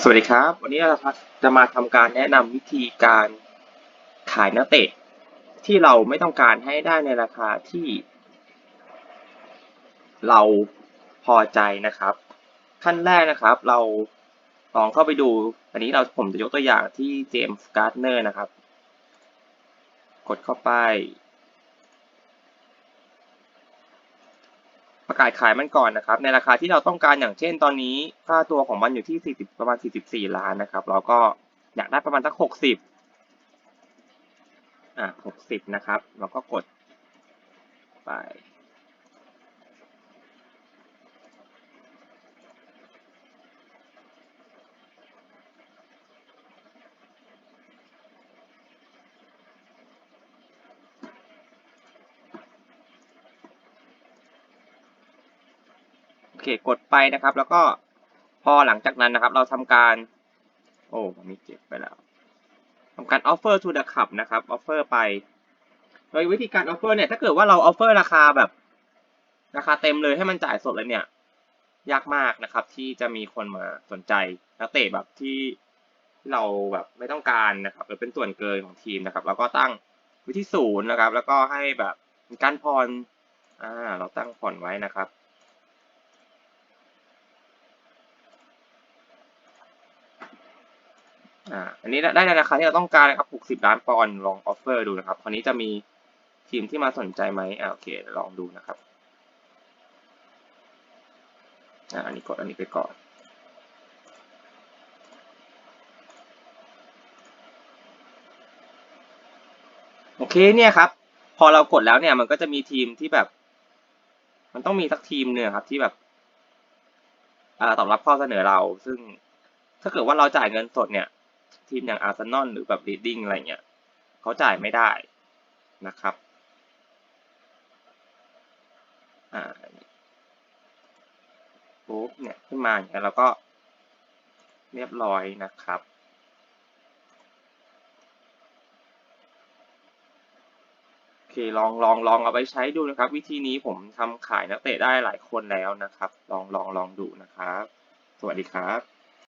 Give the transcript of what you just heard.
สวัสดีครับ วันนี้เราจะมาทำการแนะนำวิธีการขายนักเตะ ที่เราไม่ต้องการให้ได้ในราคาที่ เราพอใจนะครับ ขั้นแรกนะครับ เราลองเข้าไปดู อันนี้เราผมจะยกตัวอย่างที่เจมส์การ์ดเนอร์นะครับ กดเข้าไป ประกาศขายมันก่อนนะครับ ในราคาที่เราต้องการอย่างเช่นตอนนี้ ค่าตัวของมันอยู่ที่ 40 ประมาณ 44 ล้านนะครับ เราก็อยากได้ประมาณสัก 60 อะ 60 นะครับ เราก็กดไป เคกดไปนะครับ แล้วก็พอหลังจากนั้นนะครับ เราทำการ โอ้ผมมีเก็บไปแล้วทำการ offer to the club นะครับ offer ไป โดยวิธีการ offer เนี่ย ถ้าเกิดว่าเรา offer ราคาแบบ ราคาเต็มเลยให้มันจ่ายสดเลยเนี่ย ยากมากนะครับ ที่จะมีคนมาสนใจนักเตะแบบที่เราแบบไม่ต้องการนะครับหรือเป็นส่วนเกินของทีมนะครับ แล้วก็ตั้งวิธีศูนย์นะครับ แล้วก็ให้แบบการผ่อน อ่า เราตั้งผ่อนไว้นะครับ อ่าอันนี้ได้ในราคาที่เราต้องการนะครับ60 ล้านปอนด์ลองออฟเฟอร์ดูนะครับคราวนี้จะมีทีมที่มาสนใจไหมอ่าโอเคลองดูนะครับอ่าอันนี้กดอันนี้ไปก่อนโอเคเนี่ยครับ พอเรากดแล้วเนี่ยมันก็จะมีทีมที่แบบ มันต้องมีสักทีมเนี่ยครับที่แบบอตอบรับข้อเสนอเรา ซึ่งถ้าเกิดว่าเราจ่ายเงินสดเนี่ย ทีมอย่างอาร์เซนอลหรือแบบรีดดิ้งอะไรเงี้ยเขาจ่ายไม่ได้นะครับอ่าปุ๊บเนี่ยขึ้นมาอย่างเงี้ยแล้วก็เรียบร้อยนะครับโอเคลองลองลองเอาไปใช้ดูนะครับ วิธีนี้ผมทำขายนักเตะได้หลายคนแล้วนะครับ ลองลองลองดูนะครับ สวัสดีครับ